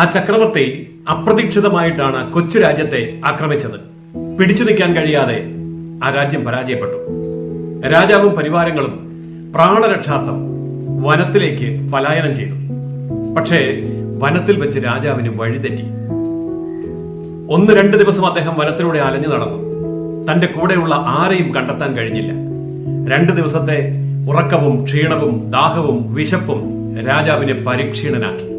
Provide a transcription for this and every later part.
ആ ചക്രവർത്തി അപ്രതീക്ഷിതമായിട്ടാണ് കൊച്ചു രാജ്യത്തെ ആക്രമിച്ചത്. പിടിച്ചു നിൽക്കാൻ കഴിയാതെ ആ രാജ്യം പരാജയപ്പെട്ടു. രാജാവും പരിവാരങ്ങളും പ്രാണരക്ഷാർത്ഥം വനത്തിലേക്ക് പലായനം ചെയ്തു. പക്ഷേ വനത്തിൽ വെച്ച് രാജാവിന് വഴിതെറ്റി. ഒന്ന് രണ്ട് ദിവസം അദ്ദേഹം വനത്തിലൂടെ അലഞ്ഞു നടന്നു. തന്റെ കൂടെയുള്ള ആരെയും കണ്ടെത്താൻ കഴിഞ്ഞില്ല. രണ്ട് ദിവസത്തെ ഉറക്കവും ക്ഷീണവും ദാഹവും വിശപ്പും രാജാവിനെ പരിക്ഷീണനാക്കി.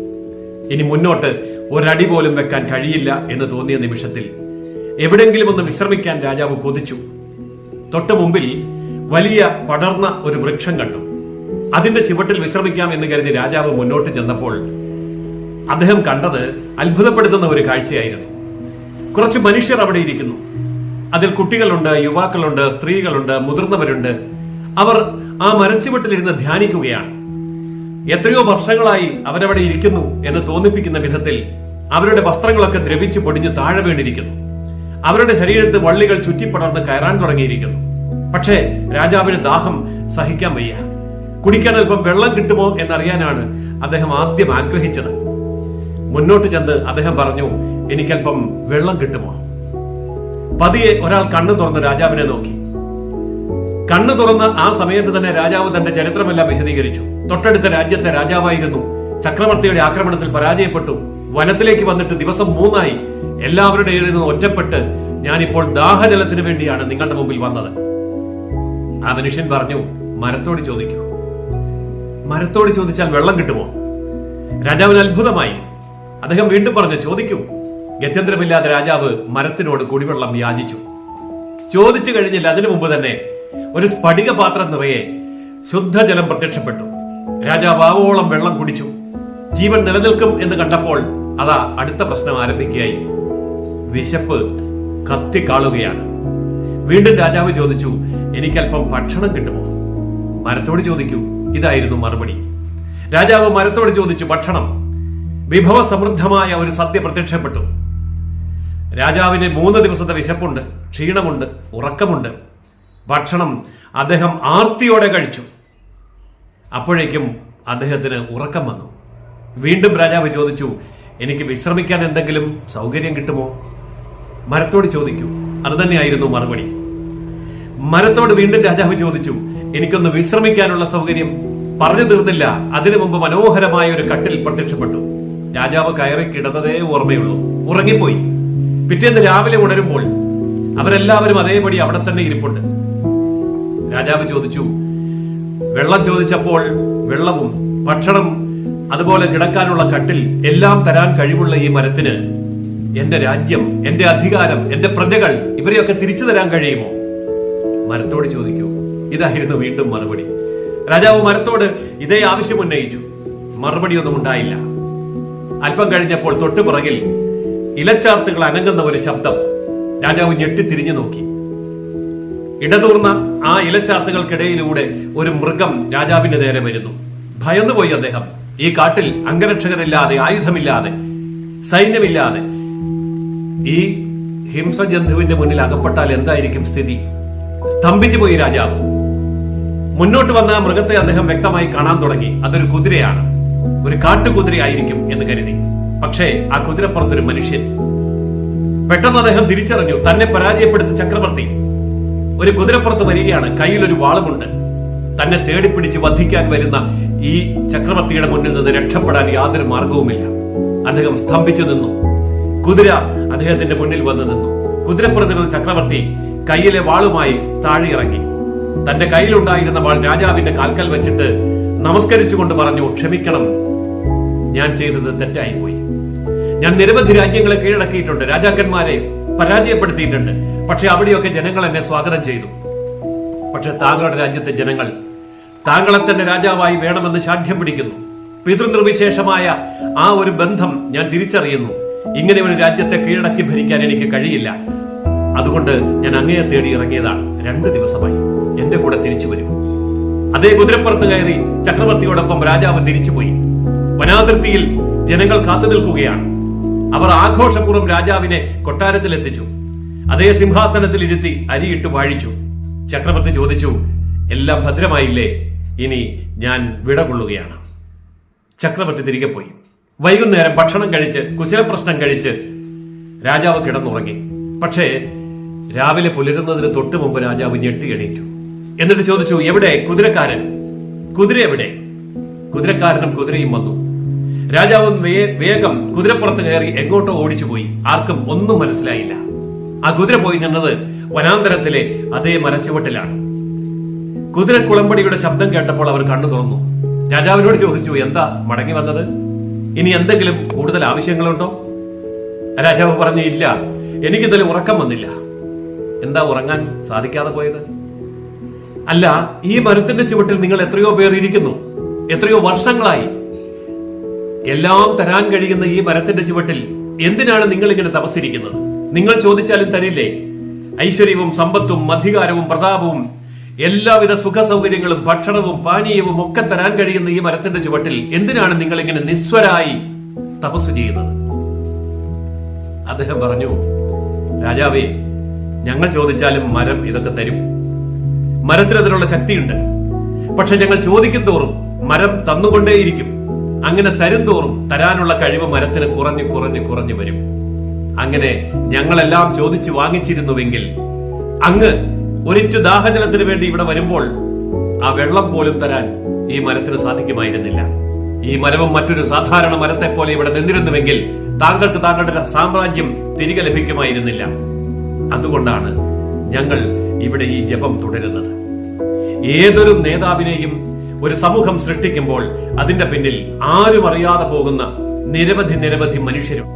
ഇനി മുന്നോട്ട് ഒരടി പോലും വെക്കാൻ കഴിയില്ല എന്ന് തോന്നിയ നിമിഷത്തിൽ എവിടെങ്കിലും ഒന്ന് വിശ്രമിക്കാൻ രാജാവ് കൊതിച്ചു. തൊട്ടു മുമ്പിൽ വലിയ പടർന്ന ഒരു വൃക്ഷം കണ്ടു. അതിന്റെ ചുവട്ടിൽ വിശ്രമിക്കാം എന്ന് കരുതി രാജാവ് മുന്നോട്ട് ചെന്നപ്പോൾ അദ്ദേഹം കണ്ടത് അത്ഭുതപ്പെടുത്തുന്ന ഒരു കാഴ്ചയായിരുന്നു. കുറച്ച് മനുഷ്യർ അവിടെ ഇരിക്കുന്നു. അതിൽ കുട്ടികളുണ്ട് യുവാക്കളുണ്ട് സ്ത്രീകളുണ്ട് മുതിർന്നവരുണ്ട്. അവർ ആ മരച്ചുവട്ടിലിരുന്ന് ധ്യാനിക്കുകയാണ്. എത്രയോ വർഷങ്ങളായി അവരവിടെ ഇരിക്കുന്നു എന്ന് തോന്നിപ്പിക്കുന്ന വിധത്തിൽ അവരുടെ വസ്ത്രങ്ങളൊക്കെ ദ്രവിച്ചു പൊടിഞ്ഞ് താഴെ വീണിരിക്കുന്നു. അവരുടെ ശരീരത്ത് വള്ളികൾ ചുറ്റിപ്പടർന്ന് കയറാൻ തുടങ്ങിയിരിക്കുന്നു. പക്ഷേ രാജാവിന് ദാഹം സഹിക്കാൻ വയ്യ. കുടിക്കാൻ അല്പം വെള്ളം കിട്ടുമോ എന്നറിയാനാണ് അദ്ദേഹം ആദ്യം ആഗ്രഹിച്ചത്. മുന്നോട്ട് ചെന്ന് അദ്ദേഹം പറഞ്ഞു എനിക്കല്പം വെള്ളം കിട്ടുമോ? പതിയെ ഒരാൾ കണ്ണു തുറന്ന് രാജാവിനെ നോക്കി. കണ്ണു തുറന്ന് ആ സമയത്ത് തന്നെ രാജാവ് തന്റെ ചരിത്രമെല്ലാം വിശദീകരിച്ചു. തൊട്ടടുത്ത രാജ്യത്തെ രാജാവായിരുന്നു. ചക്രവർത്തിയുടെ ആക്രമണത്തിൽ പരാജയപ്പെട്ടു. വനത്തിലേക്ക് വന്നിട്ട് ദിവസം മൂന്നായി. എല്ലാവരുടെ ഇടയിൽ നിന്ന് ഒറ്റപ്പെട്ട് ഞാനിപ്പോൾ ദാഹജലത്തിന് വേണ്ടിയാണ് നിങ്ങളുടെ മുമ്പിൽ വന്നത്. ആ മനുഷ്യൻ പറഞ്ഞു മരത്തോട് ചോദിക്കൂ. മരത്തോട് ചോദിച്ചാൽ വെള്ളം കിട്ടുമോ? രാജാവിന് അത്ഭുതമായി. അദ്ദേഹം വീണ്ടും പറഞ്ഞു ചോദിക്കൂ. ഗത്യന്തരമില്ലാതെ രാജാവ് മരത്തിനോട് കുടിവെള്ളം യാചിച്ചു. ചോദിച്ചു കഴിഞ്ഞില്ല അതിനു മുമ്പ് തന്നെ ഒരു സ്ഫടിക പാത്രം നിറയെ ശുദ്ധജലം പ്രത്യക്ഷപ്പെട്ടു. രാജാവ് ആവോളം വെള്ളം കുടിച്ചു. ജീവൻ നിലനിൽക്കും എന്ന് കണ്ടപ്പോൾ അതാ അടുത്ത പ്രശ്നം ആരംഭിക്കുകയായി. വിശപ്പ് കത്തിക്കാളുകയാണ്. വീണ്ടും രാജാവ് ചോദിച്ചു എനിക്കല്പം ഭക്ഷണം കിട്ടുമോ? മരത്തോട് ചോദിക്കൂ ഇതായിരുന്നു മറുപടി. രാജാവ് മരത്തോട് ചോദിച്ചു ഭക്ഷണം. വിഭവ സമൃദ്ധമായ ഒരു സദ്യ പ്രത്യക്ഷപ്പെട്ടു. രാജാവിന് മൂന്ന് ദിവസത്തെ വിശപ്പുണ്ട് ക്ഷീണമുണ്ട് ഉറക്കമുണ്ട്. ഭക്ഷണം അദ്ദേഹം ആർത്തിയോടെ കഴിച്ചു. അപ്പോഴേക്കും അദ്ദേഹത്തിന് ഉറക്കം വന്നു. വീണ്ടും രാജാവ് ചോദിച്ചു എനിക്ക് വിശ്രമിക്കാൻ എന്തെങ്കിലും സൗകര്യം കിട്ടുമോ? മരത്തോട് ചോദിക്കൂ. അത് തന്നെയായിരുന്നു മറുപടി. മരത്തോട് വീണ്ടും രാജാവ് ചോദിച്ചു എനിക്കൊന്ന് വിശ്രമിക്കാനുള്ള സൗകര്യം പറഞ്ഞു തീർന്നില്ല. അതിനു മുമ്പ് മനോഹരമായ ഒരു കട്ടിൽ പ്രത്യക്ഷപ്പെട്ടു. രാജാവ് കയറി കിടന്നതേ ഓർമ്മയുള്ളൂ. ഉറങ്ങിപ്പോയി. പിറ്റേന്ന് രാവിലെ ഉണരുമ്പോൾ അവരെല്ലാവരും അതേപടി അവിടെ തന്നെ ഇരിപ്പുണ്ട്. രാജാവ് ചോദിച്ചു വെള്ളം ചോദിച്ചപ്പോൾ വെള്ളവും ഭക്ഷണം അതുപോലെ കിടക്കാനുള്ള കട്ടിൽ എല്ലാം തരാൻ കഴിവുള്ള ഈ മരത്തിന് എന്റെ രാജ്യം എന്റെ അധികാരം എന്റെ പ്രജകൾ ഇവരെയൊക്കെ തിരിച്ചു തരാൻ കഴിയുമോ? മരത്തോട് ചോദിക്കൂ ഇതായിരുന്നു വീണ്ടും മറുപടി. രാജാവ് മരത്തോട് ഇതേ ആവശ്യം ഉന്നയിച്ചു മറുപടി ഒന്നും ഉണ്ടായില്ല. അല്പം കഴിഞ്ഞപ്പോൾ തൊട്ടുപുറകിൽ ഇലച്ചാർത്തുകൾ അനങ്ങുന്ന ഒരു ശബ്ദം രാജാവ് ഞെട്ടിത്തിരിഞ്ഞു നോക്കി. ഇടതൂർന്ന ആ ഇലച്ചാർത്തുകൾക്കിടയിലൂടെ ഒരു മൃഗം രാജാവിന്റെ നേരെ വരുന്നു. ഭയന്നുപോയി അദ്ദേഹം. ഈ കാട്ടിൽ അംഗരക്ഷകരില്ലാതെ ആയുധമില്ലാതെ സൈന്യമില്ലാതെ. ഈ ഹിംസജന്തുവിന്റെ മുന്നിൽ അകപ്പെട്ടാൽ എന്തായിരിക്കും സ്ഥിതി? സ്തംഭിച്ചു പോയി രാജാവ്. മുന്നോട്ട് വന്ന മൃഗത്തെ അദ്ദേഹം വ്യക്തമായി കാണാൻ തുടങ്ങി. അതൊരു കുതിരയാണ്. ഒരു കാട്ടുകുതിരയായിരിക്കും എന്ന് കരുതി. പക്ഷേ ആ കുതിരപ്പുറത്തൊരു മനുഷ്യൻ. പെട്ടെന്ന് അദ്ദേഹം തിരിച്ചറിഞ്ഞു. തന്നെ പരാജയപ്പെടുത്ത ചക്രവർത്തി ഒരു കുതിരപ്പുറത്ത് വരികയാണ്. കയ്യിൽ ഒരു വാളുമുണ്ട്. തന്നെ തേടിപ്പിടിച്ച് വധിക്കാൻ വരുന്ന ഈ ചക്രവർത്തിയുടെ മുന്നിൽ നിന്ന് രക്ഷപ്പെടാൻ യാതൊരു മാർഗവുമില്ല. അദ്ദേഹം സ്തംഭിച്ചു നിന്നു. കുതിര അദ്ദേഹത്തിന്റെ മുന്നിൽ വന്നു നിന്നു. കുതിരപ്പുറത്ത് നിന്ന് ചക്രവർത്തി കയ്യിലെ വാളുമായി താഴെ ഇറങ്ങി. തന്റെ കയ്യിലുണ്ടായിരുന്ന വാൾ രാജാവിന്റെ കാൽക്കൽ വെച്ചിട്ട് നമസ്കരിച്ചുകൊണ്ട് പറഞ്ഞു ക്ഷമിക്കണം. ഞാൻ ചെയ്തത് തെറ്റായി പോയി ഞാൻ നിരവധി രാജ്യങ്ങളെ കീഴടക്കിയിട്ടുണ്ട്. രാജാക്കന്മാരെ പരാജയപ്പെടുത്തിയിട്ടുണ്ട്. പക്ഷെ അവിടെയൊക്കെ ജനങ്ങൾ എന്നെ സ്വാഗതം ചെയ്തു. പക്ഷെ താങ്കളുടെ രാജ്യത്തെ ജനങ്ങൾ താങ്കളെ തന്നെ രാജാവായി വേണമെന്ന് ശാഠ്യം പിടിക്കുന്നു. പിതൃനിർവിശേഷമായ ആ ഒരു ബന്ധം ഞാൻ തിരിച്ചറിയുന്നു. ഇങ്ങനെ ഒരു രാജ്യത്തെ കീഴടക്കി ഭരിക്കാൻ എനിക്ക് കഴിയില്ല. അതുകൊണ്ട് ഞാൻ അങ്ങയെ തേടി ഇറങ്ങിയതാണ്. രണ്ട് ദിവസമായി എന്റെ കൂടെ തിരിച്ചു വരും. അതേ കുതിരപ്പുറത്ത് കയറി ചക്രവർത്തിയോടൊപ്പം രാജാവ് തിരിച്ചുപോയി. വനാതിർത്തിയിൽ ജനങ്ങൾ കാത്തു നിൽക്കുകയാണ് അവർ ആഘോഷപൂർവം രാജാവിനെ കൊട്ടാരത്തിൽ എത്തിച്ചു അതേ സിംഹാസനത്തിൽ ഇരുത്തി അരിയിട്ട് വാഴിച്ചു. ചക്രവർത്തി ചോദിച്ചു എല്ലാം ഭദ്രമായില്ലേ? ഇനി ഞാൻ വിട കൊള്ളുകയാണ്. ചക്രവർത്തി തിരികെ പോയി. വൈകുന്നേരം ഭക്ഷണം കഴിച്ച് കുശലപ്രശ്നം കഴിച്ച് രാജാവ് കിടന്നുറങ്ങി. പക്ഷേ രാവിലെ പുലരുന്നതിന് തൊട്ട് മുമ്പ് രാജാവ് ഞെട്ടി എണീറ്റു. എന്നിട്ട് ചോദിച്ചു എവിടെ കുതിരക്കാരൻ? കുതിര എവിടെ? കുതിരക്കാരനും കുതിരയും വന്നു. രാജാവ് വേഗം കുതിരപ്പുറത്ത് കയറി എങ്ങോട്ടോ ഓടിച്ചു പോയി ആർക്കും ഒന്നും മനസ്സിലായില്ല. ആ കുതിര പോയി നിന്നത് വനാന്തരത്തിലെ അതേ മരച്ചുവട്ടിലാണ്. കുതിര കുളമ്പടിയുടെ ശബ്ദം കേട്ടപ്പോൾ അവർ കണ്ണു തുറന്നു. രാജാവിനോട് ചോദിച്ചു എന്താ മടങ്ങി വന്നത്? ഇനി എന്തെങ്കിലും കൂടുതൽ ആവശ്യങ്ങളുണ്ടോ? രാജാവ് പറഞ്ഞു ഇല്ല എനിക്ക് ഇന്നലെ ഉറക്കം വന്നില്ല. എന്താ ഉറങ്ങാൻ സാധിക്കാതെ പോയത്? അല്ല ഈ മരത്തിന്റെ ചുവട്ടിൽ നിങ്ങൾ എത്രയോ പേർ ഇരിക്കുന്നു. എത്രയോ വർഷങ്ങളായി. എല്ലാം തരാൻ കഴിയുന്ന ഈ മരത്തിന്റെ ചുവട്ടിൽ എന്തിനാണ് നിങ്ങൾ ഇങ്ങനെ തപസ്സിരിക്കുന്നത്? നിങ്ങൾ ചോദിച്ചാലും തരില്ലേ? ഐശ്വര്യവും സമ്പത്തും അധികാരവും പ്രതാപവും എല്ലാവിധ സുഖ സൗകര്യങ്ങളും ഭക്ഷണവും പാനീയവും ഒക്കെ തരാൻ കഴിയുന്ന ഈ മരത്തിന്റെ ചുവട്ടിൽ എന്തിനാണ് നിങ്ങൾ ഇങ്ങനെ നിസ്വരായി തപസ് ചെയ്യുന്നത്? അദ്ദേഹം പറഞ്ഞു രാജാവേ ഞങ്ങൾ ചോദിച്ചാലും മരം ഇതൊക്കെ തരും. മരത്തിന് അതിനുള്ള ശക്തിയുണ്ട്. പക്ഷെ ഞങ്ങൾ ചോദിക്കും തോറും മരം തന്നുകൊണ്ടേയിരിക്കും. അങ്ങനെ തരും തോറും തരാനുള്ള കഴിവ് മരത്തിന് കുറഞ്ഞു കുറഞ്ഞു കുറഞ്ഞു വരും. അങ്ങനെ ഞങ്ങളെല്ലാം ചോദിച്ചു വാങ്ങിച്ചിരുന്നുവെങ്കിൽ അങ്ങ് ഒരിറ്റു ദാഹജലത്തിന് വേണ്ടി ഇവിടെ വരുമ്പോൾ ആ വെള്ളം പോലും തരാൻ ഈ മരത്തിന് സാധിക്കുമായിരുന്നില്ല. ഈ മരവും മറ്റൊരു സാധാരണ മരത്തെ പോലെ ഇവിടെ നിന്നിരുന്നുവെങ്കിൽ താങ്കൾക്ക് താങ്കളുടെ സാമ്രാജ്യം തിരികെ ലഭിക്കുമായിരുന്നില്ല. അതുകൊണ്ടാണ് ഞങ്ങൾ ഇവിടെ ഈ ജപം തുടരുന്നത്. ഏതൊരു നേതാവിനെയും ഒരു സമൂഹം സൃഷ്ടിക്കുമ്പോൾ അതിന്റെ പിന്നിൽ ആരും അറിയാതെ പോകുന്ന നിരവധി നിരവധി മനുഷ്യരും